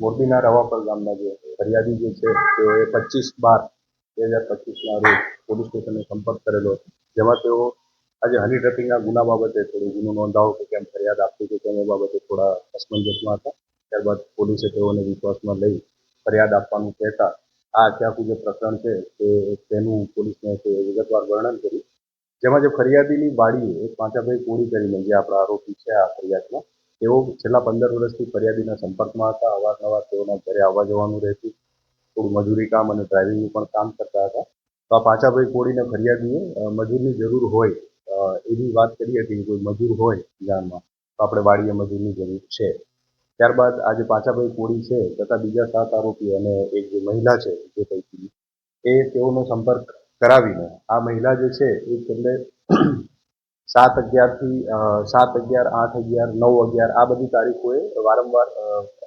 મોરબીના રવાપર ગામના જે ફરિયાદી જે છે, તે પચીસ બાર બે હજાર પચીસના રોજ પોલીસ સ્ટેશનનો સંપર્ક કરેલો જેમાં તેઓ આજે હની ટ્રેપિંગના ગુના બાબતે થોડું ગુનો નોંધાવો કે કેમ ફરિયાદ આપતી કે કેમ એ બાબતે થોડા અસમંજસમાં હતા. ત્યારબાદ પોલીસે તેઓને વિશ્વાસમાં લઈ ફરિયાદ આપવાનું કહેતા આ આખે આખું જે પ્રકરણ છે, તે તેનું પોલીસને વિગતવાર વર્ણન કર્યું. જેમાં જે ફરિયાદીની વાડીએ પાંચાભાઈ કોળી કરીને જે આપણા આરોપી છે આ ફરિયાદમાં, તેઓ છેલ્લા પંદર વર્ષથી ફરિયાદીના સંપર્કમાં હતા. અવારનવાર તેઓના ઘરે આવવા જવાનું રહેતું. થોડું મજૂરી કામ અને ડ્રાઇવિંગનું પણ કામ કરતા હતા. તો આ પાંચાભાઈ કોળીને ફરિયાદીએ મજૂરની જરૂર હોય એવી વાત કરી હતી કોઈ મજૂર હોય ગામમાં, તો આપણે વાડીએ મજૂરની જરૂર છે. ત્યારબાદ આજે પાંચાભાઈ કોળી છે, તથા બીજા સાત આરોપી અને એક જે મહિલા છે, જે પૈકી, એ તેઓનો સંપર્ક કરાવીને આ મહિલા જે છે એ છેલ્લે સાત અગિયારથી સાત અગિયાર, આઠ અગિયાર, નવ અગિયાર આ બધી તારીખોએ વારંવાર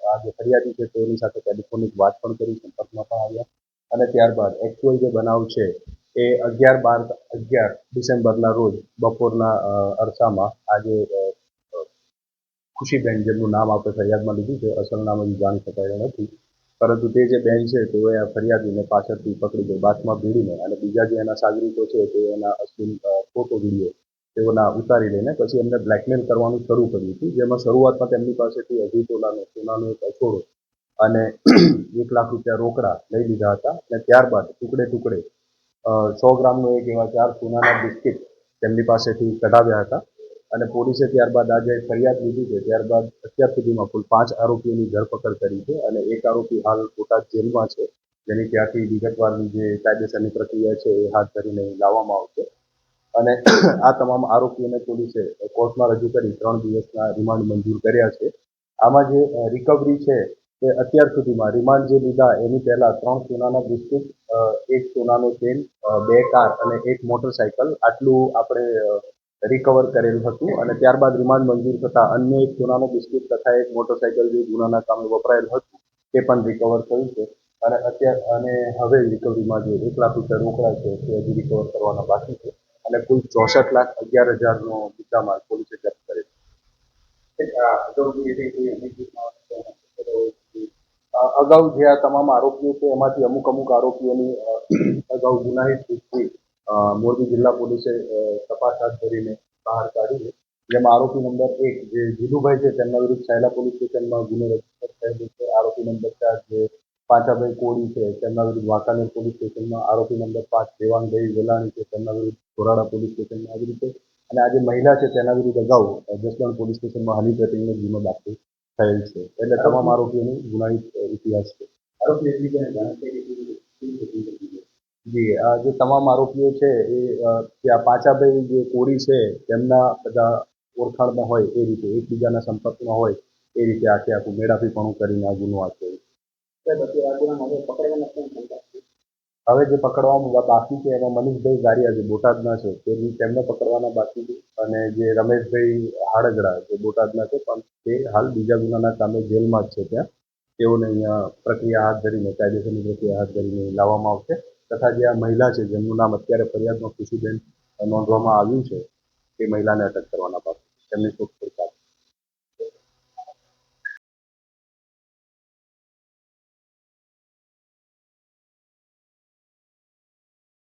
આ જે ફરિયાદી છે તેઓની સાથે ટેલિફોનિક વાત પણ કરી, સંપર્કમાં પણ આવ્યા. અને ત્યારબાદ એકચ્યુઅલ જે બનાવ છે એ અગિયાર બાર, અગિયાર ડિસેમ્બરના રોજ બપોરના અરસામાં આજે ખુશીબેન જેમનું નામ આપણે ફરિયાદમાં લીધું છે, અસલ નામ હજી જાણી શકાય નથી. પરંતુ તે જે બેન છે, તેઓએ આ ફરિયાદીને પાછળથી પકડી ગઈ બાથમાં ભીડીને અને બીજા જે એના સાગરીતો છે, તે એના અશ્લીલ ફોટો, વીડિયો તેઓના ઉતારી લઈને પછી એમને બ્લેકમેલ કરવાનું શરૂ કર્યું હતું. જેમાં શરૂઆતમાં તેમની પાસેથી અઢી તોલાનો સોનાનો એક અછોડો અને એક લાખ રૂપિયા રોકડા લઈ લીધા હતા અને ત્યારબાદ ટુકડે ટુકડે સો ગ્રામનો એક એવા ચાર સોનાના બિસ્કિટ તેમની પાસેથી કઢાવ્યા હતા. અને પોલીસે ત્યારબાદ આજે ફરિયાદ લીધી છે. ત્યારબાદ અત્યાર સુધીમાં કુલ પાંચ આરોપીઓની ધરપકડ કરી છે અને એક આરોપી હાલ બોટાદ જેલમાં છે, જેની ત્યાંથી વિગતવારની જે કાયદેસરની પ્રક્રિયા છે એ હાથ ધરીને લાવવામાં આવશે. અને આ તમામ આરોપીઓને પોલીસે કોર્ટમાં રજૂ કરી ત્રણ દિવસના રિમાન્ડ મંજૂર કર્યા છે. આમાં જે રિકવરી છે તે અત્યાર સુધીમાં રિમાન્ડ જે લીધા એની પહેલા ત્રણ સોનાના બિસ્કુટ એક સોનાનો ચેન બે કાર અને એક મોટરસાયકલ આટલું આપણે રિકવર કરેલું હતું અને ત્યારબાદ રિમાન્ડ મંજૂર થતાં અન્ય એક સોનાનો બિસ્કિટ તથા એક મોટરસાયકલ જે ગુનાના કામે વપરાયેલ હતું, તે પણ રિકવર થયું છે. અને અત્યાર અને હવે રિકવરીમાં જે એક લાખ રૂપિયા રોકડા છે, તે હજી રિકવર કરવાના બાકી છે. અને કુલ ચોસઠ લાખ અગિયાર હજારનો મુદ્દામાલ પોલીસે જપ્ત કરેલ અગાઉ જે આ તમામ આરોપીઓ છે, એમાંથી અમુક અમુક આરોપીઓની અગાઉ ગુનાહિત હિસ્ટ્રી મોરબી જિલ્લા પોલીસે તપાસ હાથ ધરીને બહાર કાઢી છે. જેમાં આરોપી નંબર એક જે જીલુભાઈ છે, તેમના વિરુદ્ધ સાયલા પોલીસ સ્ટેશનમાં ગુનો રજિસ્ટર થયેલો છે. આરોપી નંબર ચાર જે પાંચાભાઈ કોળી છે, તેમના વિરુદ્ધ વાંકાનેર પોલીસ સ્ટેશનમાં આરોપી નંબર પાંચ દેવાંગભાઈ વેલાણી છે, તેમના વિરુદ્ધ ધોરાડા પોલીસ સ્ટેશનમાં આવી રીતે અને આજે મહિલા છે, તેના વિરુદ્ધ અગાઉ જસદણ પોલીસ સ્ટેશનમાં હની ટ્રેપિંગનો ગુનો દાખલ થયેલ છે. એટલે તમામ આરોપીઓની ગુનાહિત ઇતિહાસ છે. આરોપી જી આ જે તમામ આરોપીઓ છે એ ત્યાં જે આ પાંચાભાઈ જે કોળી છે તેમના બધા ઓળખાણમાં હોય એ રીતે એકબીજાના સંપર્કમાં હોય એ રીતે આખે આખું મેળાપીપણું કરીને આ ગુનો આચર્યો હવે જે પકડવાનું બાકી છે એમાં મનીષભાઈ ગારિયા જે બોટાદના છે તે તેમને પકડવાના બાકી છે. અને જે રમેશભાઈ હાડગડા જે બોટાદના છે પણ તે હાલ બીજા ગુનાના કામે જેલમાં જ છે ત્યાં. તેઓને અહીંયા પ્રક્રિયા હાથ ધરીને કાયદેસરની પ્રક્રિયા હાથ ધરીને લાવવામાં આવશે. તથા જે આ મહિલા છે, જેમનું નામ અત્યારે ફરિયાદમાં ખુશીબેન નોંધવામાં આવ્યું છે તે મહિલાને અટક કરવાના પાસે. તેમની શોધખોળ ચાલુ.